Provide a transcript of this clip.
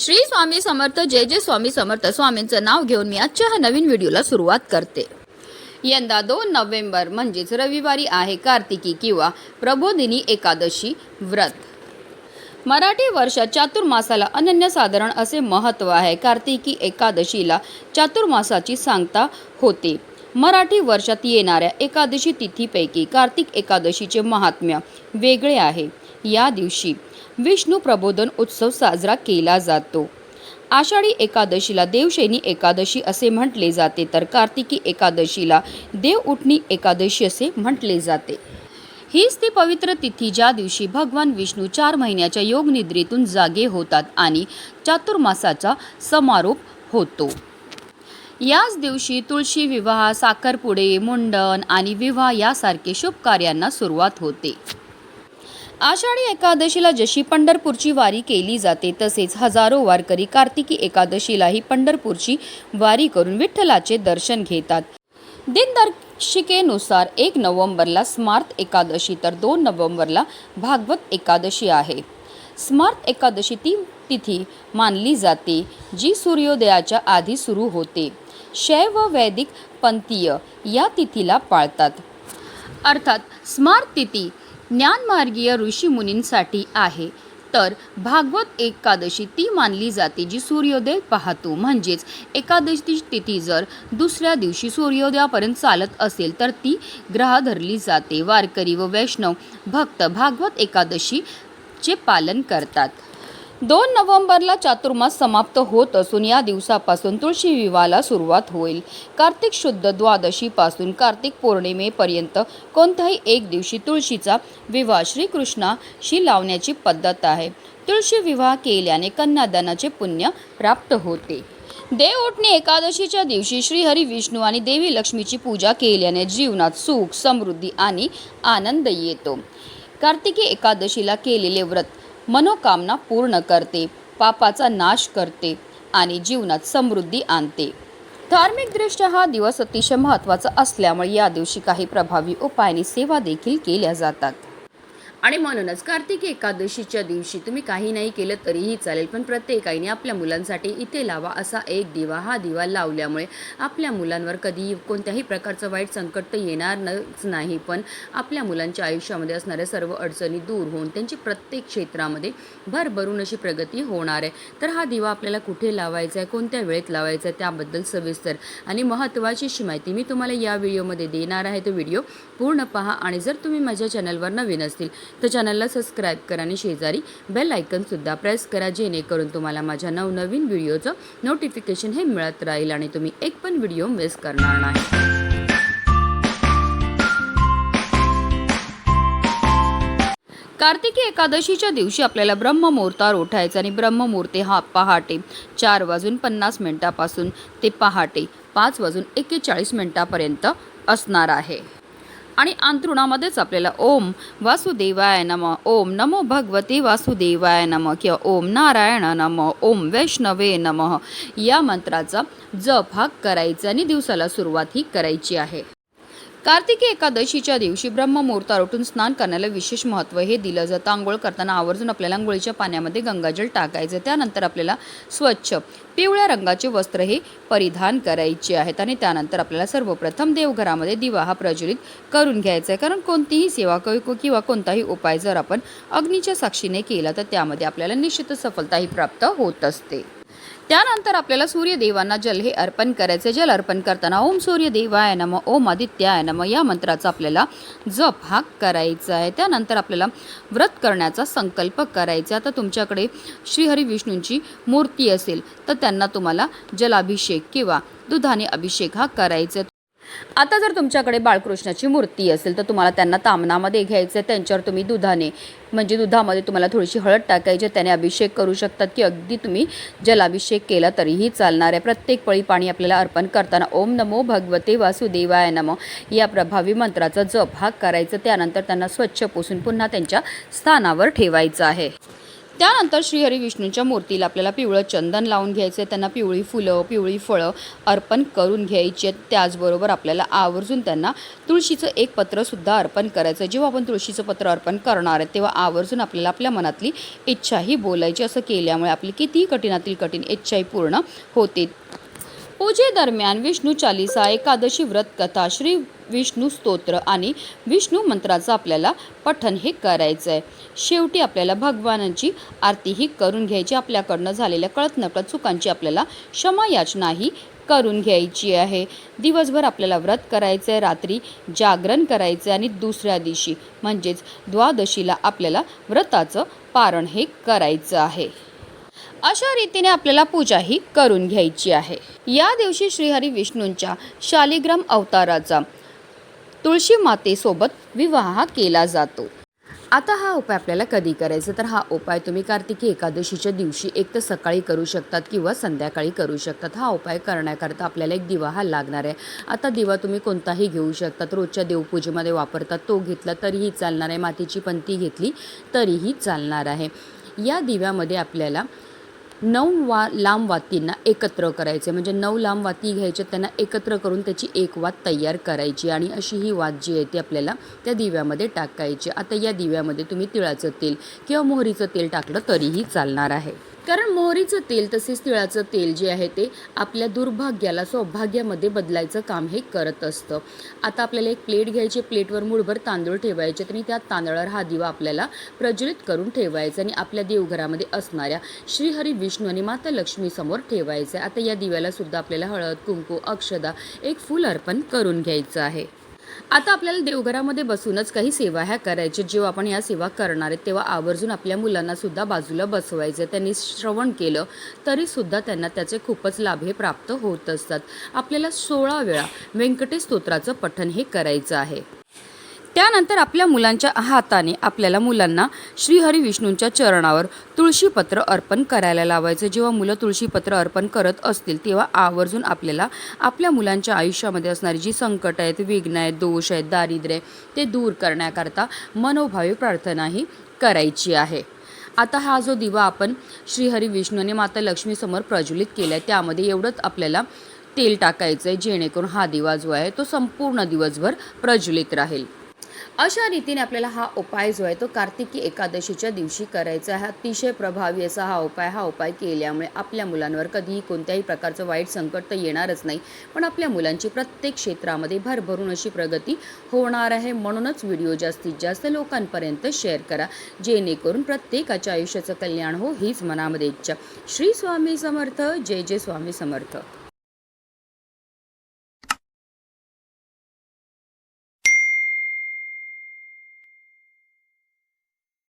श्री स्वामी समर्थ जय जय स्वामी समर्थ. स्वामींचं नाव घेऊन मी आजच्या ह्या नवीन व्हिडिओला सुरुवात करते. यंदा दोन नोव्हेंबर म्हणजेच रविवारी आहे कार्तिकी किंवा प्रबोधिनी एकादशी व्रत. मराठी वर्षात चातुर्मासाला अनन्यसाधारण असे महत्त्व आहे. कार्तिकी एकादशीला चातुर्मासाची सांगता होते. मराठी वर्षात येणाऱ्या एकादशी तिथीपैकी कार्तिक एकादशीचे महात्म्य वेगळे आहे. या दिवशी विष्णू प्रबोधन उत्सव साजरा केला जातो. आषाढी एकादशीला देवशैनी एकादशी असे म्हटले जाते तर कार्तिकी एकादशीला देव उठणी एकादशी असे म्हटले जाते. हीच ती पवित्र तिथी ज्या दिवशी भगवान विष्णू चार महिन्याच्या योगनिद्रेतून जागे होतात आणि चातुर्मासाचा समारोप होतो. याच दिवशी तुळशी विवाह साखरपुडे मुंडन आणि विवाह यासारखे शुभ कार्यांना सुरुवात होते. आषाढी एकादशीला जशी पंढरपूरची वारी केली जाते तसेच हजारो वारकरी कार्तिकी एकादशीलाही पंढरपूरची वारी करून विठ्ठलाचे दर्शन घेतात. दिनदर्शिकेनुसार एक नोव्हेंबरला स्मार्त एकादशी तर दोन नोव्हेंबरला भागवत एकादशी आहे. स्मार्त एकादशी ती तिथी मानली जाते जी सूर्योदयाच्या आधी सुरू होते. शैव वैदिक पंथीय या तिथीला पाळतात. अर्थात स्मार्त तिथी ज्ञानमार्गीय ऋषीमुनींसाठी आहे. तर भागवत एकादशी ती मानली जाते जी सूर्योदय पाहतो. म्हणजेच एकादशी तिथी जर दुसऱ्या दिवशी सूर्योदयापर्यंत चालत असेल तर ती ग्रह धरली जाते. वारकरी व वैष्णव भक्त भागवत एकादशीचे पालन करतात. दोन नोव्हेंबरला चातुर्मास समाप्त होत असून या दिवसापासून तुळशी विवाहाला सुरुवात होईल. कार्तिक शुद्ध द्वादशीपासून कार्तिक पौर्णिमेपर्यंत कोणत्याही एक दिवशी तुळशीचा विवाह श्रीकृष्णाशी लावण्याची पद्धत आहे. तुळशी विवाह केल्याने कन्यादानाचे पुण्य प्राप्त होते. देव एकादशीच्या दिवशी श्रीहरी विष्णू आणि देवी लक्ष्मीची पूजा केल्याने जीवनात सुख समृद्धी आणि आनंद येतो. कार्तिकी एकादशीला केलेले व्रत मनोकामना पूर्ण करते पापाचा नाश करते आणि जीवनात समृद्धी आणते. धार्मिकदृष्ट्या हा दिवस अतिशय महत्त्वाचा असल्यामुळे या दिवशी काही प्रभावी उपायाने सेवा देखील केल्या जातात. आणि म्हणूनच कार्तिकी एकादशीच्या दिवशी तुम्ही काही नाही केलं तरीही चालेल पण प्रत्येकाईने आपल्या मुलांसाठी इथे लावा असा एक दिवा. हा दिवा लावल्यामुळे आपल्या मुलांवर कधी कोणत्याही प्रकारचं वाईट संकट तर येणार नच नाही पण आपल्या मुलांच्या आयुष्यामध्ये असणाऱ्या सर्व अडचणी दूर होऊन त्यांची प्रत्येक क्षेत्रामध्ये भरभरून अशी प्रगती होणार आहे. तर हा दिवा आपल्याला कुठे लावायचा आहे कोणत्या वेळेत लावायचा आहे त्याबद्दल सविस्तर आणि महत्त्वाची अशी माहिती मी तुम्हाला या व्हिडिओमध्ये देणार आहे. तो व्हिडिओ पूर्ण पहा आणि जर तुम्ही माझ्या चॅनलवर नवीन असतील तर चॅनलला सबस्क्राईब करा आणि शेजारी बेल आयकनसुद्धा प्रेस करा जेणेकरून तुम्हाला माझ्या नवनवीन व्हिडिओचं नोटिफिकेशन हे मिळत राहील आणि तुम्ही एक पण व्हिडिओ मिस करणार नाही. कार्तिकी एकादशीच्या दिवशी आपल्याला ब्रह्ममुहूर्तावर उठायचं आणि ब्रह्ममुहूर्ते हा पहाटे चार वाजून पन्नास मिनिटापासून ते पहाटे पाच वाजून एक्केचाळीस मिनिटापर्यंत असणार आहे. आणि अंतरुणामध्येच आपल्याला ओम वासुदेवाय नम ओम नमो भगवते वासुदेवाय नम किंवा ओम नारायण नम ओम वैष्णवे नम. या मंत्राचा जप हा करायचा आणि दिवसाला सुरुवात ही करायची आहे. कार्तिकी एकादशीच्या दिवशी ब्रह्ममुहूर्त उठून स्नान करण्याला विशेष महत्त्व हे दिलं जातं. आंघोळ करताना आवर्जून आपल्याला आंघोळीच्या पाण्यामध्ये गंगाजल टाकायचं. त्यानंतर आपल्याला स्वच्छ पिवळ्या रंगाचे वस्त्र हे परिधान करायचे आहेत आणि त्यानंतर आपल्याला सर्वप्रथम देवघरामध्ये दिवा हा प्रज्वलित करून घ्यायचा आहे. कारण कोणतीही सेवा क- किंवा कोणताही उपाय जर आपण अग्नीच्या साक्षीने केला तर त्यामध्ये आपल्याला निश्चित सफलताही प्राप्त होत असते. त्यानंतर आपल्याला सूर्यदेवांना जल हे अर्पण करायचे जल अर्पण करताना ओम सूर्यदेवाय नम ओम आदित्याय नम या मंत्राचा आपल्याला जप हा करायचा आहे त्यानंतर आपल्याला व्रत करण्याचा संकल्प करायचा आता तुमच्याकडे श्रीहरी विष्णूंची मूर्ती असेल तर त्यांना तुम्हाला जलाभिषेक किंवा दुधाने अभिषेक हा करायचा आहे. आता जर तुमच्याकडे बाळकृष्णाची मूर्ती असेल तर तुम्हाला त्यांना तामनामध्ये घ्यायचं आहे त्यांच्यावर तुम्ही दुधाने म्हणजे दुधामध्ये तुम्हाला थोडीशी हळद टाकायची त्याने अभिषेक करू शकतात की अगदी तुम्ही जलाभिषेक केला तरीही चालणार आहे. प्रत्येक पळी पाणी आपल्याला अर्पण करताना ओम नमो भगवते वासुदेवाय नमो या प्रभावी मंत्राचा जप हा करायचा त्यानंतर त्यांना स्वच्छ पुसून पुन्हा त्यांच्या स्थानावर ठेवायचं आहे. त्यानंतर श्रीहरी विष्णूंच्या मूर्तीला आपल्याला पिवळं चंदन लावून घ्यायचं आहे त्यांना पिवळी फुलं पिवळी फळं अर्पण करून घ्यायची आहेत. त्याचबरोबर आपल्याला आवर्जून त्यांना तुळशीचं एक पत्रसुद्धा अर्पण करायचं आहे जेव्हा आपण तुळशीचं पत्र अर्पण करणार आहे तेव्हा आवर्जून आपल्याला आपल्या मनातली इच्छाही बोलायची. असं केल्यामुळे आपली कितीही कठीणातील कठीण इच्छाही पूर्ण होते पूजेदरम्यान विष्णू चालिसा एकादशी व्रत कथा श्री विष्णू स्तोत्र आणि विष्णू मंत्राचं आपल्याला पठण हे करायचं आहे शेवटी आपल्याला भगवानांची आरतीही करून घ्यायची आपल्याकडनं झालेल्या कळत नकळत चुकांची आपल्याला क्षमा याचनाही करून घ्यायची आहे. दिवसभर आपल्याला व्रत करायचं आहे रात्री जागरण करायचं आहे आणि दुसऱ्या दिवशी म्हणजेच द्वादशीला आपल्याला व्रताचं पारण हे करायचं आहे. अशा रीतीने आपल्याला पूजा ही करून घ्यायची आहे. या दिवशी श्रीहरी विष्णूंच्या शालिग्राम अवताराचा तुळशी मातेसोबत विवाह केला जातो. आता हा उपाय आपल्याला कधी करायचा? तर हा उपाय तुम्ही कार्तिकी एकादशीच्या दिवशी एक तर सकाळी करू शकतात किंवा संध्याकाळी करू शकतात. हा उपाय करण्याकरता आपल्याला एक दिवा हा लागणार आहे. आता दिवा तुम्ही कोणताही घेऊ शकतात. रोजच्या देवपूजेमध्ये वापरतात. तो घेतला तरीही चालणार आहे. मातीची पंती घेतली तरीही चालणार आहे. या दिव्यामध्ये आपल्याला नऊ वा लांब वातींना एकत्र करायचे. म्हणजे नऊ लांब वाती घ्यायच्या त्यांना एकत्र करून त्याची एक वात तयार करायची आणि अशी ही वात जी आहे ती आपल्याला त्या दिव्यामध्ये टाकायची. आता या दिव्यामध्ये तुम्ही तिळाचं तेल किंवा मोहरीचं तेल टाकलं तरीही चालणार आहे. कारण मोहरीचं तेल तसेच तिळाचं तेल जे आहे ते आपल्या दुर्भाग्याला सौभाग्यामध्ये बदलायचं काम हे करत असतं. आता आपल्याला एक प्लेट घ्यायची प्लेटवर मूळभर तांदूळ ठेवायचे आणि त्या तांदळावर हा दिवा आपल्याला प्रज्वलित करून ठेवायचा आणि आपल्या देवघरामध्ये असणाऱ्या श्रीहरी विष्णू आणि माता लक्ष्मीसमोर ठेवायचं आहे. आता या दिव्याला सुद्धा आपल्याला हळद कुंकू अक्षदा एक फूल अर्पण करून घ्यायचं आहे. आता आपल्याला देवघरामध्ये बसूनच काही सेवा ह्या करायच्या जेव्हा आपण या सेवा करणार आहेत तेव्हा आवर्जून आपल्या मुलांना सुद्धा बाजूला बसवायचं त्यांनी श्रवण केलं तरीसुद्धा त्यांना त्याचे खूपच लाभ हे प्राप्त होत असतात. आपल्याला सोळा वेळा व्यंकटेश स्तोत्राचं पठण हे करायचं आहे. त्यानंतर आपल्या मुलांच्या हाताने आपल्याला मुलांना श्रीहरी विष्णूंच्या चरणावर तुळशीपत्र अर्पण करायला लावायचं. जेव्हा मुलं तुळशीपत्र अर्पण करत असतील तेव्हा आवर्जून आपल्याला आपल्या मुलांच्या आयुष्यामध्ये असणारी जी संकट आहेत विघ्न आहेत दोष आहेत दारिद्र्य आहे, ते दूर करण्याकरता मनोभावी प्रार्थनाही करायची आहे. आता हा जो दिवा आपण श्रीहरी विष्णू आणि माता लक्ष्मीसमोर प्रज्वलित केला आहे त्यामध्ये एवढंच आपल्याला तेल टाकायचं आहे जेणेकरून हा दिवा जो आहे तो संपूर्ण दिवसभर प्रज्वलित राहील. अशा रीतीने आपल्याला हा उपाय जो आहे तो कार्तिकी एकादशीच्या दिवशी करायचा आहे. अतिशय प्रभावी असा हा उपाय हा उपाय केल्यामुळे आपल्या मुलांवर कधीही कोणत्याही प्रकारचं वाईट संकट तर येणारच नाही. पण आपल्या मुलांची प्रत्येक क्षेत्रामध्ये भरभरून अशी प्रगती होणार आहे. म्हणूनच व्हिडिओ जास्तीत जास्त लोकांपर्यंत शेअर करा. जेणेकरून प्रत्येकाच्या आयुष्याचं कल्याण हो हीच मनामध्ये इच्छा. श्री स्वामी समर्थ. जय जय स्वामी समर्थ.